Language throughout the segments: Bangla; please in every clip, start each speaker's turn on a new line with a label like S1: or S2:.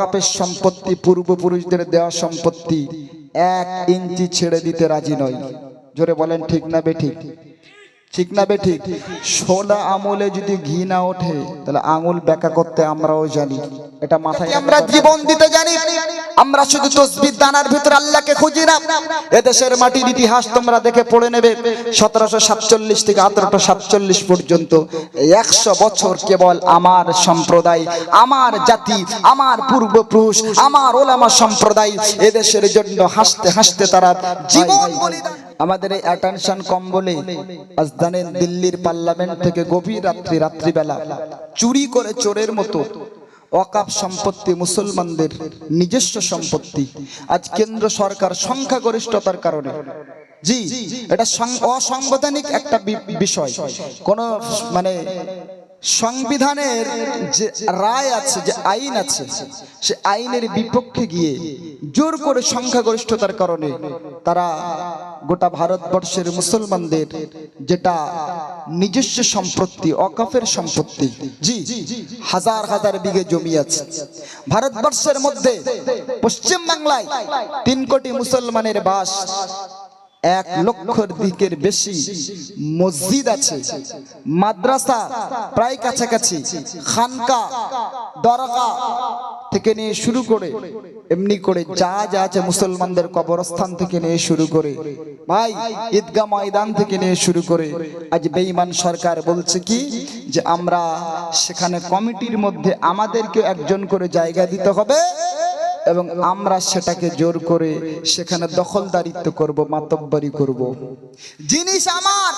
S1: ওয়াকাপের সম্পত্তি, পূর্বপুরুষদের দেওয়া সম্পত্তি এক ইঞ্চি ছেড়ে দিতে রাজি নয়। জোরে বলেন, ঠিক না বে ঠিক না বে ঠিক? সোনা আমলে যদি ঘি না ওঠে তাহলে আঙুল ব্যাকা করতে আমরাও জানি। এটা মাথায় আমরা জীবন দিতে জানি আমরা শুধু তসবির দানার ভিতরে আল্লাহকে খুঁজি না। এদেশের মাটির ইতিহাস তোমরা দেখে পড়ে নেবে। সতেরোশো সাতচল্লিশ থেকে আঠারোশো সাতচল্লিশ পর্যন্ত একশো বছর কেবল আমার সম্প্রদায় আমার জাতি আমার পূর্বপুরুষ আমার ওলামা সম্প্রদায় এদেশের জন্য হাসতে হাসতে তারা জীবন বলিদান আমাদের এই অ্যাটেনশন কম বলে আজ জানেন দিল্লির পার্লামেন্ট থেকে গভীর রাত্রি, রাত্রিবেলা চুরি করে চোরের মতো অকাপ সম্পত্তি মুসলমানদের নিজস্ব সম্পত্তি। আজ কেন্দ্র সরকার সংখ্যাগরিষ্ঠতার কারণে। জি, এটা অসাংবিধানিক একটা বিষয়। কোন মানে সংবিধানের যে রায় আছে, যে আইন আছে, সে আইনের বিপক্ষে গিয়ে জোর করে সংখ্যাগরিষ্ঠতার কারণে তারা গোটা ভারতবর্ষের মুসলমানদের যেটা নিজস্ব সম্পত্তি, অকাফের সম্পত্তি, জি, হাজার হাজার বিঘে জমি আছে। ভারতবর্ষের মধ্যে পশ্চিম বাংলায় তিন কোটি মুসলমানের বাস এক লক্ষর দিকের বেশি মসজিদ আছে, মাদ্রাসা প্রায় কাছাকাছি, খানকা, দরগা থেকে নিয়ে শুরু করে, এমনি করে যা যা আছে মুসলমানদের কবরস্থান থেকে নিয়ে শুরু করে, ভাই ঈদগা ময়দান থেকে নিয়ে শুরু করে, আজ বেঈমান সরকার বলছে কি, যে আমরা সেখানে কমিটির মধ্যে আমাদেরকে একজন করে জায়গা দিতে হবে। এবং আমরা সেটাকে জোর করে সেখানে দখলদারিত্ব করব, মাতব্বরি করব। জিনিস আমার,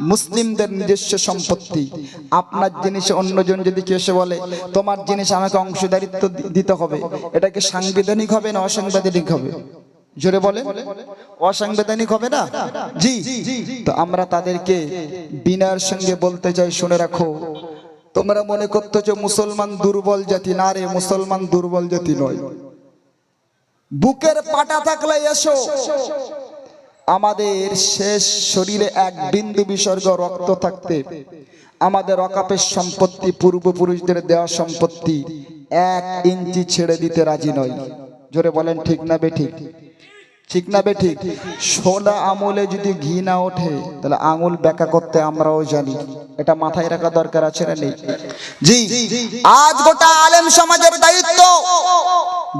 S1: মুসলিমদের নিজস্ব সম্পত্তি। আপনার জিনিস অন্যজন যদি কেউ এসে বলে, তোমার জিনিস আমাকে অংশীদারিত্ব দিতে হবে। এটাকে সাংবিধানিক হবে না অসাংবিধানিক হবে? জোরে বলে অসাংবিধানিক হবে না? জি। তো আমরা তাদেরকে বিনার সঙ্গে বলতে চাই, শুনে রাখো। তোমরা মনে করতেছো মুসলমান দুর্বল জাতি। না রে, মুসলমান দুর্বল জাতি নয়। বুকের পাটা থাকলে এসো। আমাদের শেষ শরীরে এক বিন্দু বিসর্গ রক্ত থাকতে, আমাদের অকাপের সম্পত্তি, পূর্বপুরুষদের দেওয়া সম্পত্তি এক ইঞ্চি ছেড়ে দিতে রাজি নয়। জোরে বলেন, ঠিক না বে ঠিক না বে ঠিক? সোলা আমলে যদি ঘি না ওঠে, তাহলে আঙুল ব্যাকা করতে আমরাও জানি। এটা মাথায় রাখা দরকার আছে না নেই? জি, আজ গোটা আলেম সমাজের দায়িত্ব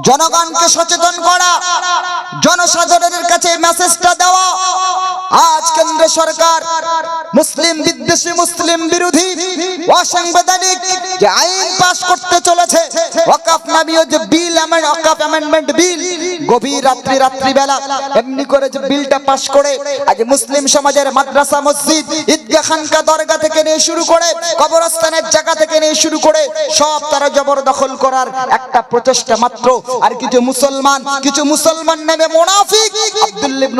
S1: জনগণকে সচেতন করা, জনসাধারণের কাছে মেসেজটা দেওয়া। আজ কেন্দ্র সরকার মুসলিম বিদ্বেষী মুসলিম বিরোধী অসাংবিধানিক যে আইন পাস করতে চলেছে, ওয়াকাফ নামীয় যে বিল ওয়াকাফ অ্যামেন্ডমেন্ট বিল, গভীর রাত্রি রাত্রি বেলা এমনি করে যে বিলটা পাস করে আজ মুসলিম সমাজের মাদ্রাসা, মসজিদ, ঈদগাহ, খানকা, দরগা থেকে নিয়ে শুরু করে, কবরস্থানের জায়গা থেকে নিয়ে শুরু করে সব তারা জবরদখল করার একটা প্রচেষ্টা মাত্র। আর কিছু মুসলমান কিছু মুসলমান নামে মুনাফিক।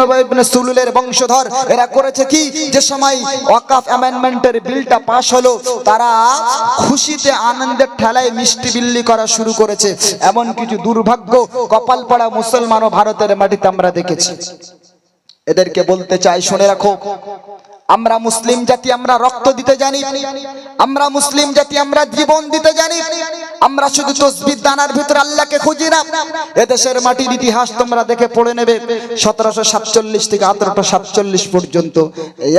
S1: উবাই ইবনে সুলুলের বংশধর, এরা করেছে কি? যে সময় ওয়াকাফ অ্যামেন্ডমেন্টের বিলটা পাস হলো, তারা খুশিতে আনন্দের ঠেলায় মিষ্টি বিল্লি করা শুরু করেছে। এমন কিছু দুর্ভাগ্য কপালপাড়া মুসলমান ও ভারতের মাটিতে আমরা দেখেছি। এদেরকে বলতে চাই, শুনে রাখো। আমরা মুসলিম জাতি, আমরা রক্ত দিতে জানি। আমরা মুসলিম জাতি, আমরা জীবন দিতে জানি। আমরা শুধু তসবির দানার ভিতরে আল্লাহকে খুঁজি না। এদেশের মাটির ইতিহাস তোমরা দেখে পড়ে নেবে। সতেরোশো সাতচল্লিশ থেকে আঠারোশো সাতচল্লিশ পর্যন্ত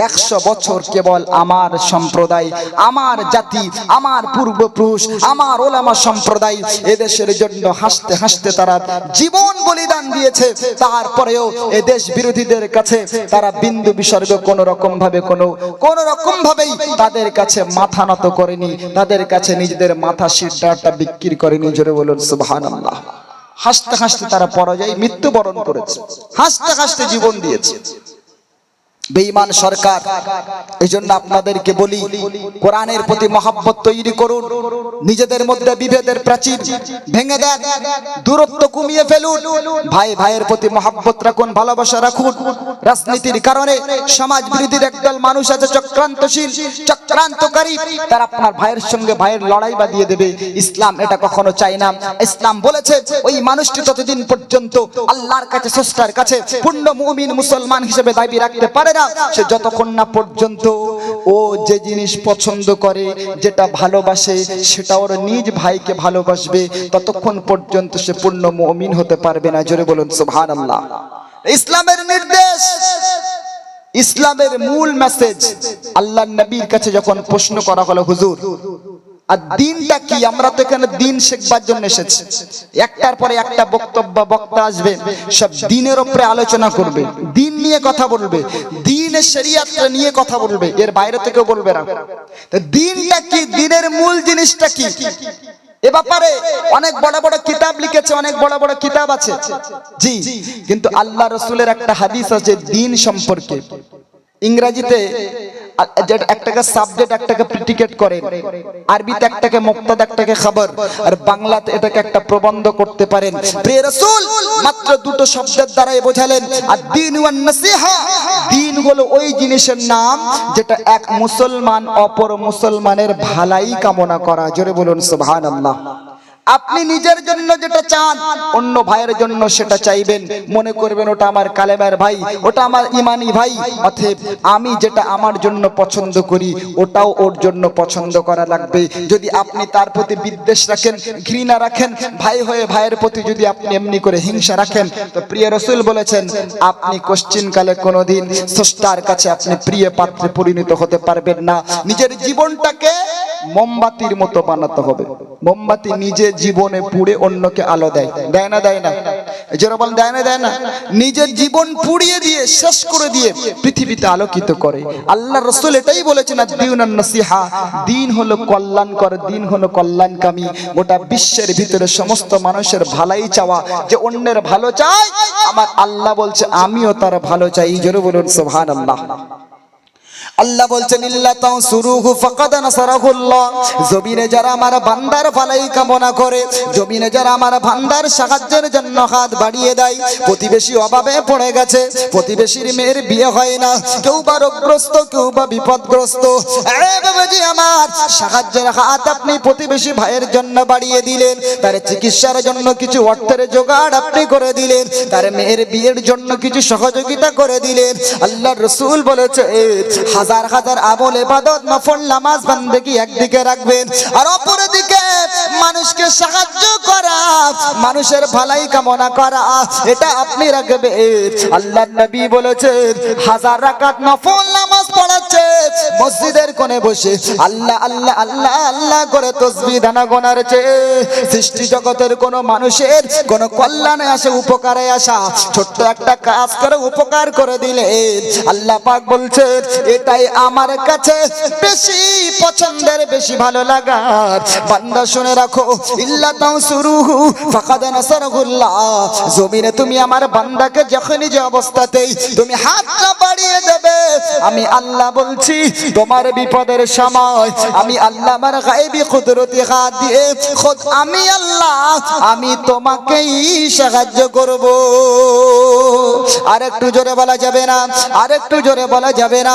S1: একশো বছর কেবল আমার সম্প্রদায়, আমার জাতি, আমার পূর্বপুরুষ, আমার ওলামা সম্প্রদায়। এদেশের জন্য হাসতে হাসতে তারা জীবন বলিদান দিয়েছে। তারপরেও এ দেশ বিরোধীদের কাছে তারা বিন্দু বিসর্গ কোন রকম ভাবে কোনো, কোন রকম ভাবেই তাদের কাছে মাথা নত করেনি, তাদের কাছে নিজেদের মাথা শিরটা বিক্রি করেনি, জোরে বলুন সুবহানাল্লাহ। হাসতে হাসতে তারা পরাজয়, মৃত্যুবরণ করেছে। হাসতে হাসতে জীবন দিয়েছে। বেঈমান সরকার। এই জন্য আপনাদেরকে বলি, কোরআনের প্রতি মহাব্বত তৈরি করুন, নিজেদের মধ্যে বিভেদের প্রাচীর ভেঙে দেন, দূরত্ব কমিয়ে ফেলুন, ভাই ভাইয়ের প্রতি মহাব্বত রাখুন, ভালোবাসা রাখুন। রাজনীতির কারণে সমাজ বিরোধীর একদল মানুষ আছে চক্রান্তশীল, চক্রান্তকারী, তারা আপনার ভাইয়ের সঙ্গে ভাইয়ের লড়াই বাঁধিয়ে দেবে। ইসলাম এটা কখনো চায় না। ইসলাম বলেছে, ওই মানুষটি ততদিন পর্যন্ত আল্লাহর কাছে স্রষ্টার কাছে পূর্ণ মুমিন মুসলমান হিসেবে দাবি রাখতে পারে সে যতক্ষণ না পর্যন্ত ও যে জিনিস পছন্দ করে, যেটা ভালোবাসে, সেটা ওর নিজ ভাইকে ভালোবাসবে, ততক্ষণ পর্যন্ত সে পূর্ণ মমিন হতে পারবে না। জোরে বলুন, সুবহানাল্লাহ। ইসলামের নির্দেশ, ইসলামের মূল মেসেজ আল্লাহ নবীর কাছে যখন প্রশ্ন করা হলো, হুজুর আর দিনটা কি? আমরা তো এখানে দিন শেখবার জন্য এসেছি। একটার পরে একটা বক্তব্য, বক্তা আসবে, সব দিনের উপরে আলোচনা করবে, দিন নিয়ে কথা বলবে দিনের শরিয়াতটা নিয়ে কথা বলবে, এর বাইরে থেকে বলবে না। দিনটা কি? দিনের মূল জিনিসটা কি? এ ব্যাপারে অনেক বড় বড় কিতাব লিখেছে, অনেক বড় বড় কিতাব আছে। জি, কিন্তু আল্লাহ রসুলের একটা হাদিস আছে দিন সম্পর্কে। ইংরেজিতে একটাকে সাবজেক্ট একটাকে প্রিটিকেট করে। আরবিতে একটাকে মুক্তাদ, একটাকে আর বাংলাতে এটাকে একটা প্রবন্ধ করতে পারেন। মাত্র দুটো শব্দের দ্বারাই বোঝালেন, আর দিন দিন হলো ওই জিনিসের নাম যেটা এক মুসলমান অপর মুসলমানের ভালাই কামনা করা। জোরে বলুন আপনি নিজের জন্য যেটা চান অন্য ভাইয়ের জন্য সেটা চাইবেন। মনে করবেন ওটা আমার কালেমার ভাই ওটা আমার ইমানি ভাই। অতএব আমি যেটা আমার জন্য পছন্দ করি ওটাও ওর জন্য পছন্দ করা লাগবে। যদি আপনি তার প্রতি বিদ্বেষ রাখেন ঘৃণা রাখেন ভাই হয়ে ভাইয়ের প্রতি যদি আপনি এমনি করে হিংসা রাখেন তো প্রিয় রসুল বলেছেন আপনি কোশ্চিন কালে কোনোদিন স্রষ্টার কাছে আপনি প্রিয় পাত্রে পরিণত হতে পারবেন না। নিজের জীবনটাকে মোমবাতির মতো বানাতে হবে। মোমবাতি নিজে জীবনে পুড়ে অন্যকে আলো দেয়। দেয় না দেয় না? যারা বলেন, দেয় না দেয় না? নিজের জীবন পুড়িয়ে দিয়ে, শেষ করে দিয়ে পৃথিবীতে আলোকিত করে। আল্লাহ রসুল এটাই বলেছেন নসিহা দিন হলো কল্যাণকর, দিন হলো কল্যাণকামী। গোটা বিশ্বের ভিতরে সমস্ত মানুষের ভালাই চাওয়া যে অন্যের ভালো চাই আমার আল্লাহ বলছে, আমিও তার ভালো চাই। জোরে বলুন সোহান আল্লাহ আল্লাহ বলছেন জমিনে যারা আমার বান্দার ভালাই কামনা করে, জমিনে যারা আমার বান্দার সাহায্যের জন্য হাত বাড়িয়ে দেয়, প্রতিবেশী অভাবে পড়ে গেছে, প্রতিবেশীর মেয়ের বিয়ে হয় না, কেউ বা রোগগ্রস্ত, কেউ বা বিপদগ্রস্ত। আমার সাহায্যের হাত আপনি প্রতিবেশী ভাইয়ের জন্য বাড়িয়ে দিলেন, তার চিকিৎসার জন্য কিছু অর্থের জোগাড় আপনি করে দিলেন, তার মেয়ের বিয়ের জন্য কিছু সহযোগিতা করে দিলেন। আল্লাহ রসুল বলেছে হাজার হাজার আমল এবাদত নফল নামাজ বান্দেগি একদিকে রাখবেন আর অপরদিকে মানুষকে সাহায্য করা, মানুষের ভালাই কামনা করা, এটা আপনি রাখবেন। আল্লাহ নবী বলেছেন, হাজার রাকাত নফল নামাজ পড়াচ্ছে মসজিদের কোণে বসে আল্লাহ আল্লাহ আল্লাহ আল্লাহ করে তসবি দানা গোনার চেয়ে সৃষ্টি জগতের কোন মানুষের কোন কল্যাণে আসে, উপকারে আসা, ছোট্ট একটা কাজ করে উপকার করে দিলে। আল্লাহ পাক বলছে এটাই আমার কাছে বেশি পছন্দের, বেশি ভালো লাগার। বান্দা শুনে রাখো, ইল্লা তাও শুরু ফাকাদ নাসারহুল্লাহ। জমিনে তুমি আমার বান্দাকে যখনই যে অবস্থাতেই তুমি হাতটা বাড়িয়ে দেবে, আমি আল্লাহ বলছি তোমার বিপদের সময় আমি আল্লাহ আমার গায়েবি কুদরতি হাত দিয়ে, খোদ আমি আল্লাহ, আমি তোমাকেই সাহায্য করব। আর একটু জোরে বলা যাবে না আর একটু জোরে বলা যাবে না।